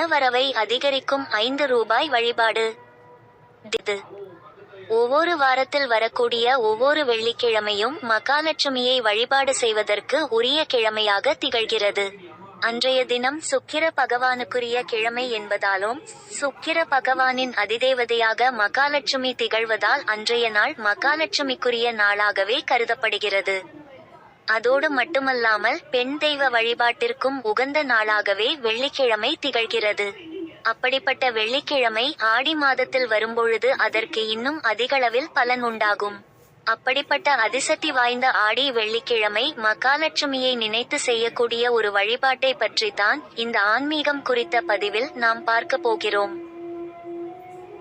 பணவரவை அதிகரிக்கும் ஐந்து ரூபாய் வழிபாடு. இது. ஒவ்வொரு வாரத்தில் வரக்கூடிய ஒவ்வொரு வெள்ளிக்கிழமையும் மகாலட்சுமியை வழிபாடு செய்வதற்கு உரிய கிழமையாக திகழ்கிறது. அன்றைய தினம் சுக்கிர பகவானுக்குரிய கிழமை என்பதாலும் சுக்கிர பகவானின் அதிதேவதையாக மகாலட்சுமி திகழ்வதால் அன்றைய நாள் மகாலட்சுமிக்குரிய நாளாகவே கருதப்படுகிறது. அதோடு மட்டுமல்லாமல் பெண் தெய்வ வழிபாட்டிற்கும் உகந்த நாளாகவே வெள்ளிக்கிழமை திகழ்கிறது. அப்படிப்பட்ட வெள்ளிக்கிழமை ஆடி மாதத்தில் வரும்பொழுது அதற்கு இன்னும் அதிகளவில் பலன் உண்டாகும். அப்படிப்பட்ட அதிசக்தி வாய்ந்த ஆடி வெள்ளிக்கிழமை மகாலட்சுமியை நினைத்து செய்யக்கூடிய ஒரு வழிபாட்டை பற்றித்தான் இந்த ஆன்மீகம் குறித்த பதிவில் நாம் பார்க்க போகிறோம்.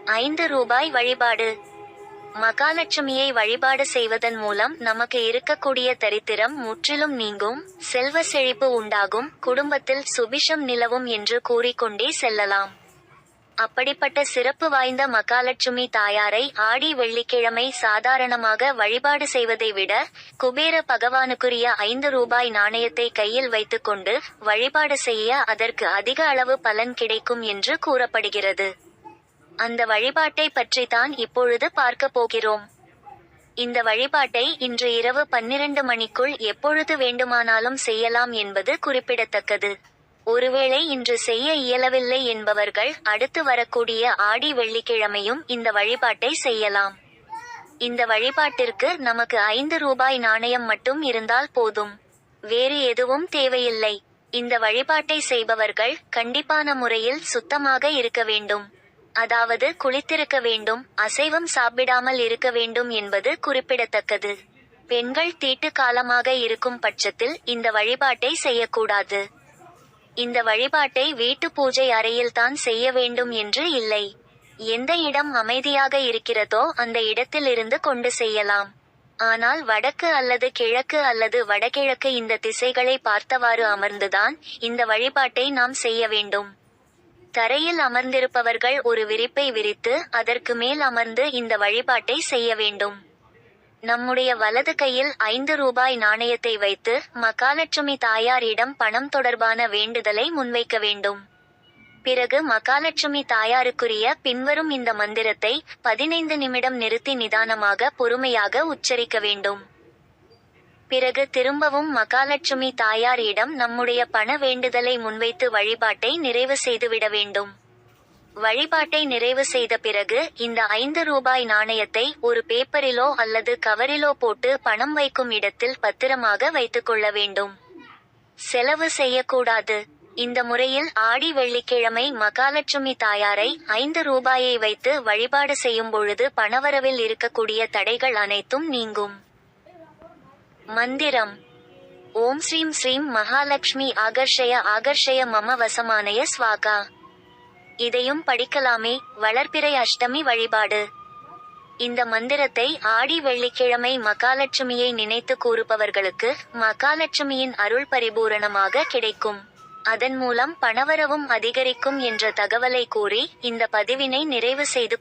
ஐந்து ரூபாய் வழிபாடு. மகாலட்சுமியை வழிபாடு செய்வதன் மூலம் நமக்கு இருக்கக்கூடிய தரித்திரம் முற்றிலும் நீங்கும் செல்வ செழிப்பு உண்டாகும் குடும்பத்தில் சுபிஷம் நிலவும் என்று கூறிக்கொண்டே செல்லலாம். அப்படிப்பட்ட சிறப்பு வாய்ந்த மகாலட்சுமி தாயாரை ஆடி வெள்ளிக்கிழமை சாதாரணமாக வழிபாடு செய்வதை விட குபேர பகவானுக்குரிய ஐந்து ரூபாய் நாணயத்தை கையில் வைத்துக்கொண்டு வழிபாடு செய்ய அதற்கு அதிக அளவு பலன் கிடைக்கும் என்று கூறப்படுகிறது. அந்த வழிபாட்டை பற்றித்தான் இப்பொழுது பார்க்க போகிறோம். இந்த வழிபாட்டை இன்று இரவு பன்னிரண்டு மணிக்குள் எப்பொழுது வேண்டுமானாலும் செய்யலாம் என்பது குறிப்பிடத்தக்கது. ஒருவேளை இன்று செய்ய இயலவில்லை என்பவர்கள் அடுத்து வரக்கூடிய ஆடி வெள்ளிக்கிழமையும் இந்த வழிபாட்டை செய்யலாம். இந்த வழிபாட்டிற்கு நமக்கு ஐந்து ரூபாய் நாணயம் மட்டும் இருந்தால் போதும். வேறு எதுவும் தேவையில்லை. இந்த வழிபாட்டை செய்பவர்கள் கண்டிப்பான முறையில் சுத்தமாக இருக்க வேண்டும். அதாவது குளித்திருக்க வேண்டும் அசைவம் சாப்பிடாமல் இருக்க வேண்டும் என்பது குறிப்பிடத்தக்கது. பெண்கள் தீட்டு காலமாக இருக்கும் பட்சத்தில் இந்த வழிபாட்டை செய்யக்கூடாது. இந்த வழிபாட்டை வீட்டு பூஜை அறையில்தான் செய்ய வேண்டும் என்று இல்லை. எந்த இடம் அமைதியாக இருக்கிறதோ அந்த இடத்திலிருந்து கொண்டு செய்யலாம். ஆனால் வடக்கு அல்லது கிழக்கு அல்லது வடகிழக்கு இந்த திசைகளை பார்த்தவாறு அமர்ந்துதான் இந்த வழிபாட்டை நாம் செய்ய வேண்டும். தரையில் அமர்ந்திருப்பவர்கள் ஒரு விரிப்பை விரித்து அதற்கு மேல் அமர்ந்து இந்த வழிபாட்டை செய்ய வேண்டும். நம்முடைய வலது கையில் ஐந்து ரூபாய் நாணயத்தை வைத்து மகாலட்சுமி தாயாரிடம் பணம் தொடர்பான வேண்டுதலை முன்வைக்க வேண்டும். பிறகு மகாலட்சுமி தாயாருக்குரிய பின்வரும் இந்த மந்திரத்தை பதினைந்து நிமிடம் நிறுத்தி நிதானமாக பொறுமையாக உச்சரிக்க வேண்டும். பிறகு திரும்பவும் மகாலட்சுமி தாயாரிடம் நம்முடைய பண வேண்டுதலை முன்வைத்து வழிபாட்டை நிறைவு செய்துவிட வேண்டும். வழிபாட்டை நிறைவு செய்த பிறகு இந்த ஐந்து ரூபாய் நாணயத்தை ஒரு பேப்பரிலோ அல்லது கவரிலோ போட்டு பணம் வைக்கும் இடத்தில் பத்திரமாக வைத்துக்கொள்ள வேண்டும். செலவு செய்யக்கூடாது. இந்த முறையில் ஆடி வெள்ளிக்கிழமை மகாலட்சுமி தாயாரை ஐந்து ரூபாயை வைத்து வழிபாடு செய்யும் பொழுது பணவரவில் இருக்கக்கூடிய தடைகள் அனைத்தும் நீங்கும். மந்திரம். ஓம் ஸ்ரீம் ஸ்ரீம் மகாலட்சுமி ஆகர்ஷய ஆகர்ஷய மம வசமானய ஸ்வாகா. இதையும் படிக்கலாமே வளர்பிறை அஷ்டமி வழிபாடு. இந்த மந்திரத்தை ஆடி வெள்ளிக்கிழமை மகாலட்சுமியை நினைத்து கூறுபவர்களுக்கு மகாலட்சுமியின் அருள் பரிபூரணமாக கிடைக்கும். அதன் மூலம் பணவரவும் அதிகரிக்கும் என்ற தகவலை கூறி இந்த பதிவினை நிறைவு செய்து